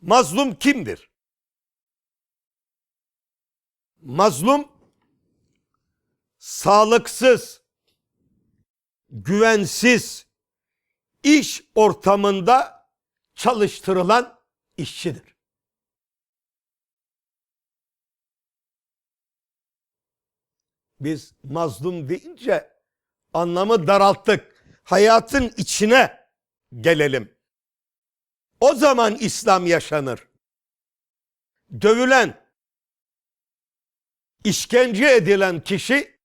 Mazlum kimdir? Mazlum sağlıksız, güvensiz iş ortamında çalıştırılan işçidir. Biz mazlum deyince anlamı daralttık. Hayatın içine gelelim. O zaman İslam yaşanır. Dövülen, işkence edilen kişi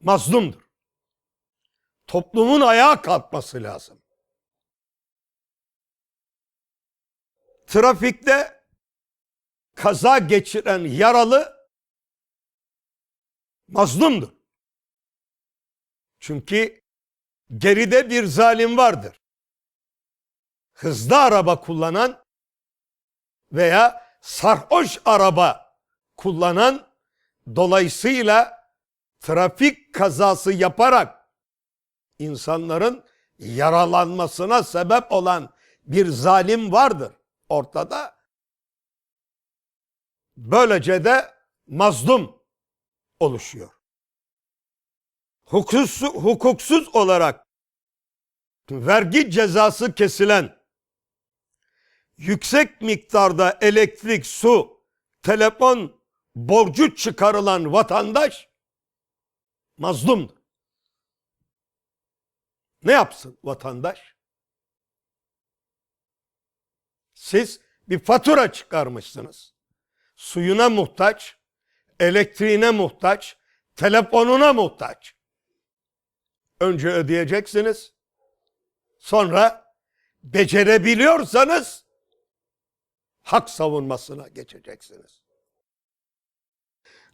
mazlumdur. Toplumun ayağa kalkması lazım. Trafikte kaza geçiren yaralı mazlumdur. Çünkü geride bir zalim vardır. Hızlı araba kullanan veya sarhoş araba kullanan dolayısıyla trafik kazası yaparak insanların yaralanmasına sebep olan bir zalim vardır ortada. Böylece de mazlum oluşuyor. Hukuksuz, hukuksuz olarak vergi cezası kesilen yüksek miktarda elektrik, su, telefon borcu çıkarılan vatandaş mazlumdur. Ne yapsın vatandaş? Siz bir fatura çıkarmışsınız. Suyuna muhtaç, elektriğine muhtaç, telefonuna muhtaç. Önce ödeyeceksiniz. Sonra becerebiliyorsanız hak savunmasına geçeceksiniz.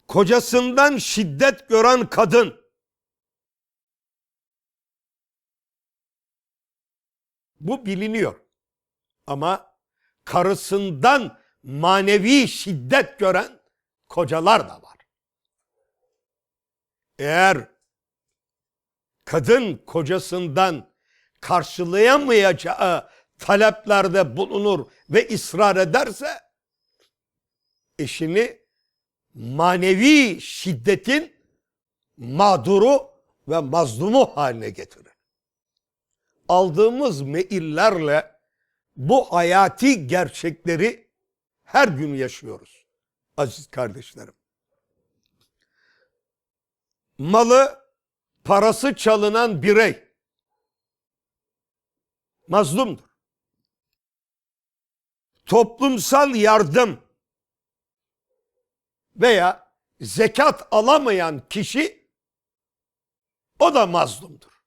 Kocasından şiddet gören kadın bu biliniyor. Ama karısından manevi şiddet gören kocalar da var. Eğer kadın kocasından karşılayamayacağı taleplerde bulunur ve ısrar ederse eşini manevi şiddetin mağduru ve mazlumu haline getirir. Aldığımız meillerle bu hayati gerçekleri her gün yaşıyoruz aziz kardeşlerim. Malı, parası çalınan birey mazlumdur. Toplumsal yardım veya zekat alamayan kişi o da mazlumdur.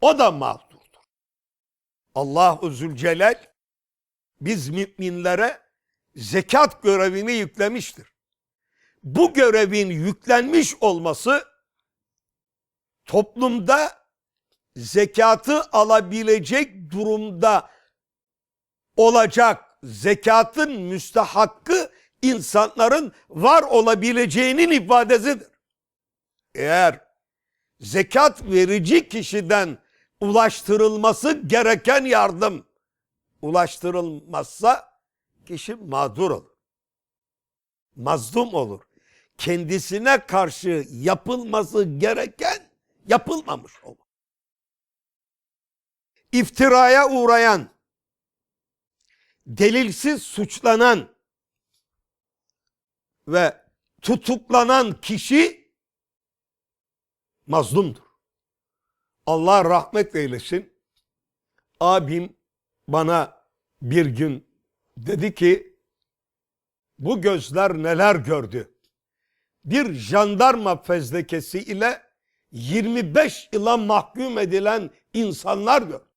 O da mağdurdur. Allahu Zülcelal biz müminlere zekat görevini yüklemiştir. Bu görevin yüklenmiş olması toplumda zekatı alabilecek durumda olacak zekatın müstehakkı insanların var olabileceğinin ifadesidir. Eğer zekat verici kişiden ulaştırılması gereken yardım ulaştırılmazsa kişi mağdur olur. Mazlum olur. Kendisine karşı yapılması gereken yapılmamış olur. İftiraya uğrayan, delilsiz suçlanan ve tutuklanan kişi mazlumdur. Allah rahmet eylesin. Abim bana bir gün dedi ki bu gözler neler gördü. Bir jandarma fezlekesi ile 25 yıla mahkum edilen insanlar gör.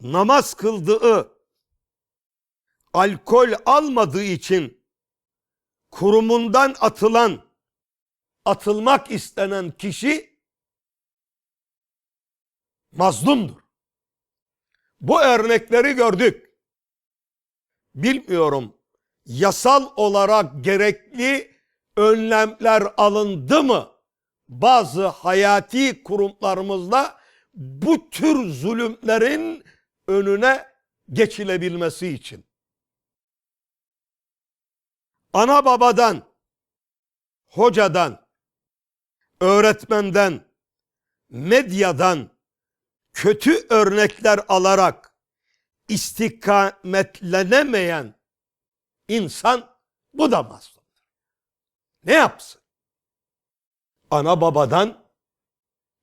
Namaz kıldığı, alkol almadığı için kurumundan atılan, atılmak istenen kişi mazlumdur. Bu örnekleri gördük. Bilmiyorum yasal olarak gerekli önlemler alındı mı? bazı hayati kurumlarımızla bu tür zulümlerin önüne geçilebilmesi için. Ana babadan, hocadan, öğretmenden, medyadan kötü örnekler alarak istikametlenemeyen insan bu da mazlumdur. Ne yapsın? Ana babadan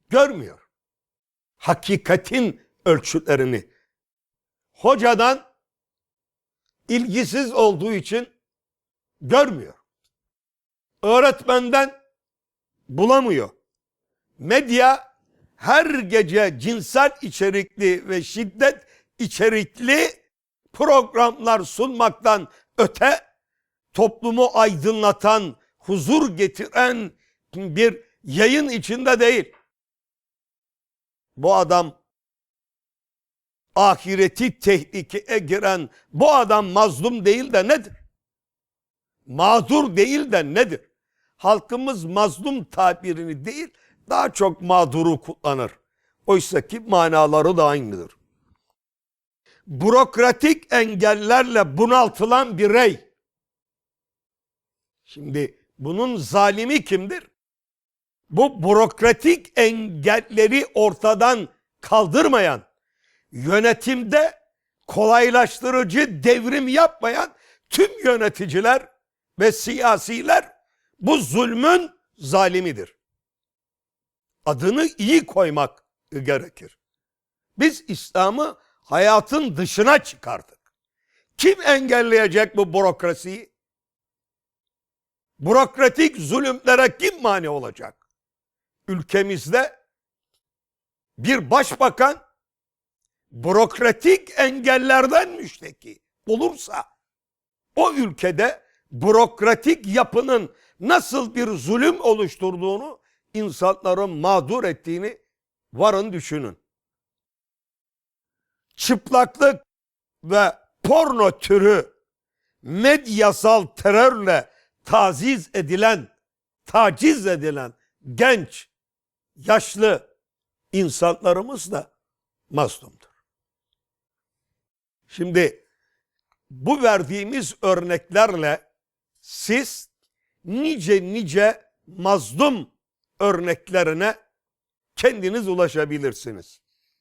görmüyor. Hakikatin ölçütlerini. Hocadan ilgisiz olduğu için görmüyor. Öğretmenden bulamıyor. Medya her gece cinsel içerikli ve şiddet içerikli programlar sunmaktan öte toplumu aydınlatan, huzur getiren bir yayın içinde değil. Bu adam ahireti tehlikeye giren bu adam mazlum değil de nedir? Mağdur değil de nedir? Halkımız mazlum tabirini değil daha çok mağduru kullanır. Oysa ki manaları da aynıdır. Bürokratik engellerle bunaltılan birey. Şimdi bunun zalimi kimdir? Bu bürokratik engelleri ortadan kaldırmayan, yönetimde kolaylaştırıcı devrim yapmayan tüm yöneticiler ve siyasiler bu zulmün zalimidir. Adını iyi koymak gerekir. Biz İslam'ı hayatın dışına çıkardık. Kim engelleyecek bu bürokrasiyi? Bürokratik zulümlere kim mani olacak? Ülkemizde bir başbakan bürokratik engellerden müşteki olursa o ülkede bürokratik yapının nasıl bir zulüm oluşturduğunu insanların mağdur ettiğini varın düşünün. Çıplaklık ve porno türü medyasal terörle taziz edilen, taciz edilen genç, yaşlı insanlarımız da mazlumdur. Şimdi bu verdiğimiz örneklerle siz nice nice mazlum örneklerine kendiniz ulaşabilirsiniz.